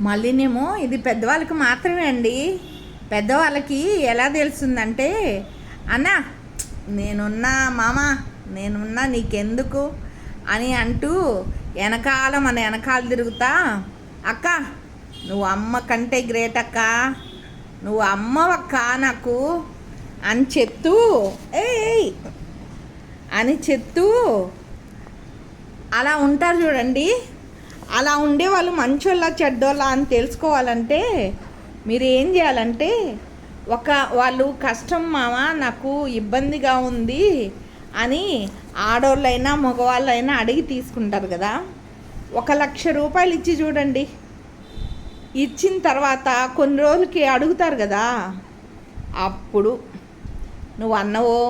మళ్ళీనేమో ఇది పెద్దవాళ్ళకి మాత్రమే అండి. పెద్దవాళ్ళకి ఎలా తెలుస్తుందంటే అన్నా నేనున్నా మామ నేనున్నా నీకెందుకు? అని అంటూ వెనకాల మన వెనకాల తిరుగుతా అక్క నువ్వు అమ్మ కంటే గ్రేట్ అక్క. నువ్వు అమ్మవక్క నాకు. అని చెప్తూ ఏయ్ అని చెప్తూ అలా ఉంటారు చూడండి. అలా ఉండే వాళ్ళు మంచోళ్ళ చెడ్డోళ్ళ అని తెలుసుకోవాలంటే మీరు ఏం చేయాలంటే ఒక వాళ్ళు కష్టం మామ నాకు ఇబ్బందిగా ఉంది అని ఆడవాళ్ళైనా మగవాళ్ళైనా అడిగి తీసుకుంటారు కదా. ఒక లక్ష రూపాయలు ఇచ్చి చూడండి. ఇచ్చిన తర్వాత కొన్ని రోజులకి అడుగుతారు కదా. అప్పుడు నువ్వు అన్నవో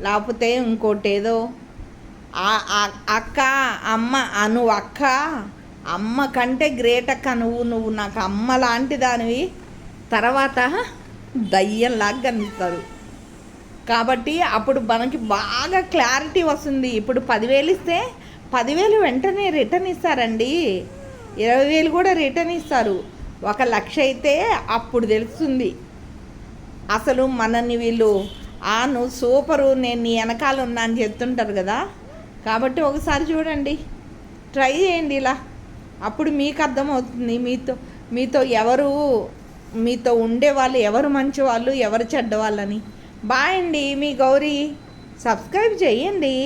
లేకపోతే ఇంకోటి ఏదో అక్క అమ్మ నువ్వు అక్క అమ్మ కంటే గ్రేట్ అక్క నువ్వు నువ్వు నాకు అమ్మ లాంటి దానివి. తర్వాత దయ్యంలాగా కనిపిస్తారు కాబట్టి అప్పుడు మనకి బాగా క్లారిటీ వస్తుంది. ఇప్పుడు పదివేలు ఇస్తే పదివేలు వెంటనే రిటర్న్ ఇస్తారండి. ఇరవై వేలు కూడా రిటర్న్ ఇస్తారు. ఒక లక్ష అయితే అప్పుడు తెలుస్తుంది. అసలు మనని వీళ్ళు ఆ నువ్వు సూపరు నేను నీ వెనకాల ఉన్నా అని చెప్తుంటారు కదా. కాబట్టి ఒకసారి చూడండి. ట్రై చేయండి ఇలా. అప్పుడు మీకు అర్థమవుతుంది. మీతో మీతో ఎవరు మీతో ఉండే వాళ్ళు ఎవరు మంచి వాళ్ళు ఎవరు చెడ్డవాళ్ళని బాయ్ అండి మీ గౌరీ. సబ్స్క్రైబ్ చేయండి.